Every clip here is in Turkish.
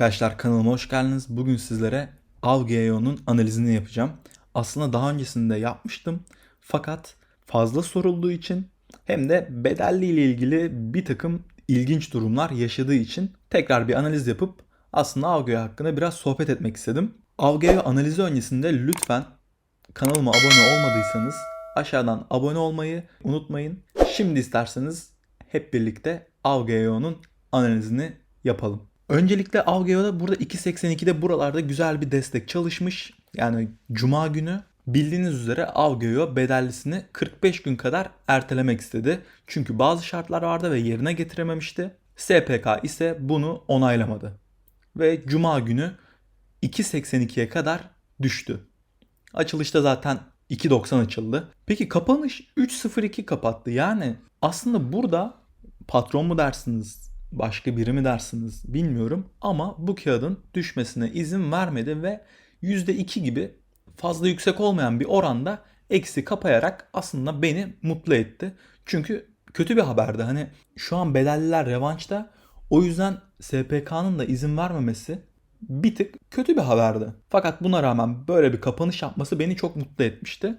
Arkadaşlar kanalıma hoş geldiniz. Bugün sizlere Avgeo'nun analizini yapacağım. Aslında daha öncesinde yapmıştım. Fakat fazla sorulduğu için hem de bedelli ile ilgili bir takım ilginç durumlar yaşadığı için tekrar bir analiz yapıp aslında Avgeo hakkında biraz sohbet etmek istedim. Avgeo analizi öncesinde lütfen kanalıma abone olmadıysanız aşağıdan abone olmayı unutmayın. Şimdi isterseniz hep birlikte Avgeo'nun analizini yapalım. Öncelikle Avgeo'da burada 2.82'de buralarda güzel bir destek çalışmış. Yani cuma günü bildiğiniz üzere Avgeo bedellisini 45 gün kadar ertelemek istedi. Çünkü bazı şartlar vardı ve yerine getirememişti. SPK ise bunu onaylamadı. Ve cuma günü 2.82'ye kadar düştü. Açılışta zaten 2.90 açıldı. Peki kapanış 3.02 kapattı. Yani aslında burada patron mu dersiniz, başka biri mi dersiniz bilmiyorum. Ama bu kağıdın düşmesine izin vermedi ve %2 gibi fazla yüksek olmayan bir oranda eksi kapayarak aslında beni mutlu etti. Çünkü kötü bir haberdi. Hani şu an bedelliler revançta. O yüzden SPK'nın da izin vermemesi bir tık kötü bir haberdi. Fakat buna rağmen böyle bir kapanış yapması beni çok mutlu etmişti.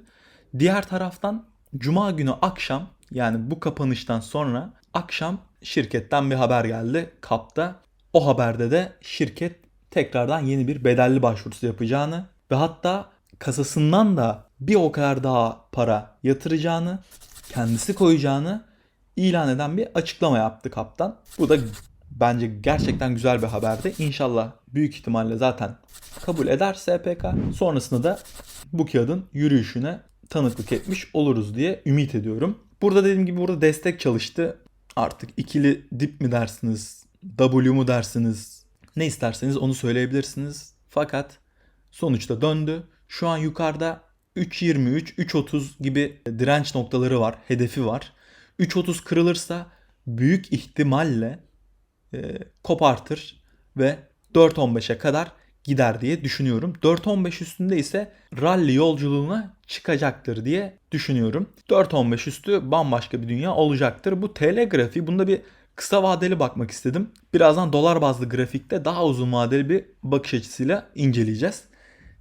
Diğer taraftan cuma günü akşam yani bu kapanıştan sonra akşam şirketten bir haber geldi kapta. O haberde de şirket tekrardan yeni bir bedelli başvurusu yapacağını ve hatta kasasından da bir o kadar daha para yatıracağını, kendisi koyacağını ilan eden bir açıklama yaptı kaptan. Bu da bence gerçekten güzel bir haberdi. İnşallah büyük ihtimalle zaten kabul eder SPK. Sonrasında da bu kağıdın yürüyüşüne tanıklık etmiş oluruz diye ümit ediyorum. Burada dediğim gibi burada destek çalıştı. Artık ikili dip mi dersiniz, W mu dersiniz, ne isterseniz onu söyleyebilirsiniz. Fakat sonuçta döndü. Şu an yukarıda 3.23, 3.30 gibi direnç noktaları var, hedefi var. 3.30 kırılırsa büyük ihtimalle e, kopartır ve 4.15'e kadar gider diye düşünüyorum. 4.15 üstünde ise rally yolculuğuna çıkacaktır diye düşünüyorum. 4.15 üstü bambaşka bir dünya olacaktır. Bu TL grafiği bunda bir kısa vadeli bakmak istedim. Birazdan dolar bazlı grafikte daha uzun vadeli bir bakış açısıyla inceleyeceğiz.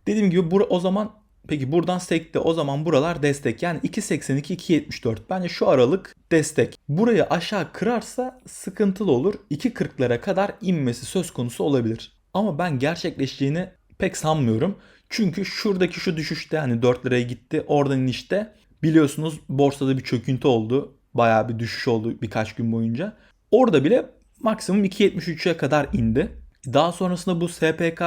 Dediğim gibi bur o zaman peki buradan sekte o zaman buralar destek. Yani 2.82 2.74 bence şu aralık destek. Burayı aşağı kırarsa sıkıntılı olur. 2.40'lara kadar inmesi söz konusu olabilir. Ama ben gerçekleşeceğini pek sanmıyorum. Çünkü şuradaki şu düşüşte hani 4 liraya gitti. Oradan inişte biliyorsunuz borsada bir çöküntü oldu. Bayağı bir düşüş oldu birkaç gün boyunca. Orada bile maksimum 2.73'e kadar indi. Daha sonrasında bu SPK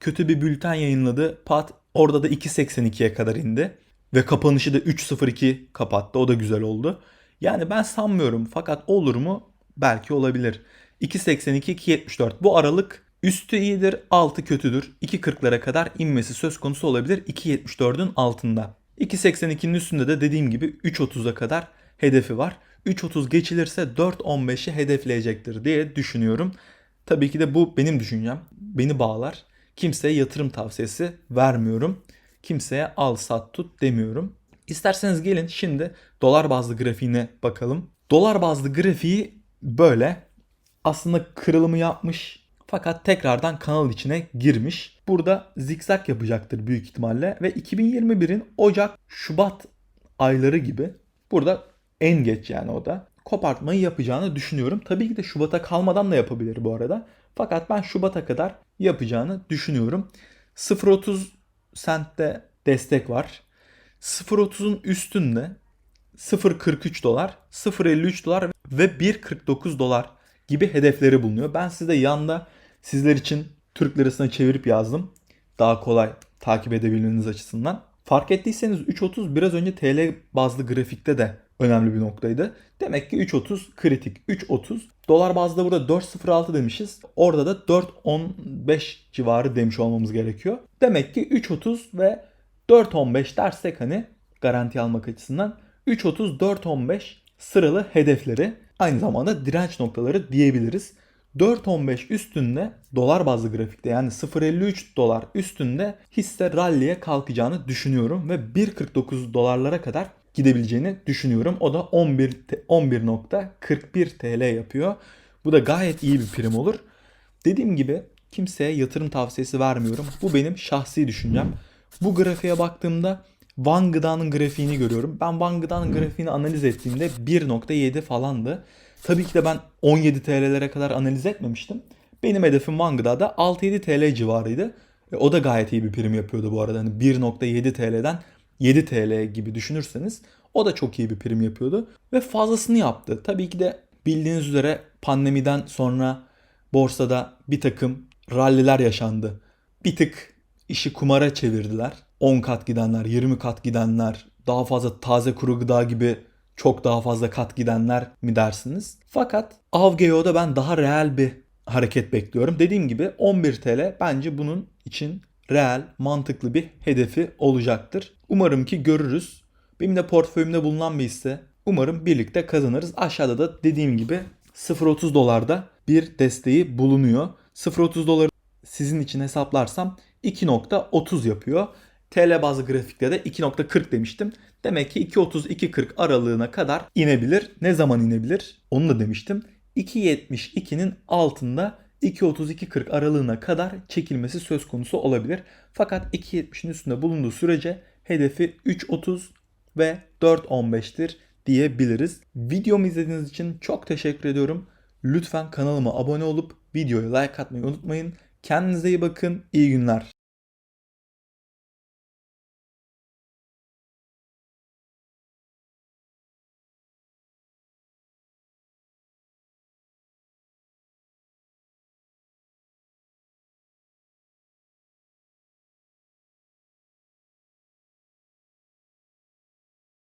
kötü bir bülten yayınladı. Pat orada da 2.82'ye kadar indi. Ve kapanışı da 3.02 kapattı. O da güzel oldu. Yani ben sanmıyorum fakat olur mu? Belki olabilir. 2.82-2.74 bu aralık Üstü iyidir, altı kötüdür. 2.40'lara kadar inmesi söz konusu olabilir 2.74'ün altında. 2.82'nin üstünde de dediğim gibi 3.30'a kadar hedefi var. 3.30 geçilirse 4.15'i hedefleyecektir diye düşünüyorum. Tabii ki de bu benim düşüncem. Beni bağlar. Kimseye yatırım tavsiyesi vermiyorum. Kimseye al sat tut demiyorum. İsterseniz gelin şimdi dolar bazlı grafiğine bakalım. Dolar bazlı grafiği böyle. Aslında kırılımı yapmış fakat tekrardan kanal içine girmiş. Burada zikzak yapacaktır büyük ihtimalle ve 2021'in Ocak, Şubat ayları gibi burada en geç yani o da kopartmayı yapacağını düşünüyorum. Tabii ki de Şubat'a kalmadan da yapabilir bu arada. Fakat ben Şubat'a kadar yapacağını düşünüyorum. 0.30 sentte destek var. 0.30'un üstünde 0.43 dolar, 0.53 dolar ve 1.49 dolar gibi hedefleri bulunuyor. Ben size yanda sizler için Türk lirasına çevirip yazdım. Daha kolay takip edebilmeniz açısından. Fark ettiyseniz 3.30 biraz önce TL bazlı grafikte de önemli bir noktaydı. Demek ki 3.30 kritik. 3.30 dolar bazda burada 4.06 demişiz. Orada da 4.15 civarı demiş olmamız gerekiyor. Demek ki 3.30 ve 4.15 dersek hani garanti almak açısından 3.30 4.15 sıralı hedefleri aynı zamanda direnç noktaları diyebiliriz. 4.15 üstünde dolar bazlı grafikte yani 0.53 dolar üstünde hisse rally'e kalkacağını düşünüyorum ve 1.49 dolarlara kadar gidebileceğini düşünüyorum. O da 11 11.41 TL yapıyor. Bu da gayet iyi bir prim olur. Dediğim gibi kimseye yatırım tavsiyesi vermiyorum. Bu benim şahsi düşüncem. Bu grafiğe baktığımda Van Gıda'nın grafiğini görüyorum. Ben Van Gıda'nın grafiğini analiz ettiğimde 1.7 falandı. Tabii ki de ben 17 TL'lere kadar analiz etmemiştim. Benim hedefim Van Gıda'da 6-7 TL civarıydı. E, o da gayet iyi bir prim yapıyordu bu arada. Hani 1.7 TL'den 7 TL gibi düşünürseniz o da çok iyi bir prim yapıyordu. Ve fazlasını yaptı. Tabii ki de bildiğiniz üzere pandemiden sonra borsada bir takım ralliler yaşandı. Bir tık işi kumara çevirdiler. 10 kat gidenler, 20 kat gidenler, daha fazla taze kuru gıda gibi çok daha fazla kat gidenler mi dersiniz? Fakat Avgeo'da ben daha reel bir hareket bekliyorum. Dediğim gibi 11 TL bence bunun için reel, mantıklı bir hedefi olacaktır. Umarım ki görürüz. Benim de portföyümde bulunan bir hisse. Umarım birlikte kazanırız. Aşağıda da dediğim gibi 0.30 dolarda bir desteği bulunuyor. 0.30 doları sizin için hesaplarsam 2.30 yapıyor. TL bazlı grafikte de 2.40 demiştim. Demek ki 2.30-2.40 aralığına kadar inebilir. Ne zaman inebilir? Onu da demiştim. 2.72'nin altında 2.30-2.40 aralığına kadar çekilmesi söz konusu olabilir. Fakat 2.70'in üstünde bulunduğu sürece hedefi 3.30 ve 4.15'tir diyebiliriz. Videomu izlediğiniz için çok teşekkür ediyorum. Lütfen kanalıma abone olup videoya like atmayı unutmayın. Kendinize iyi bakın. İyi günler.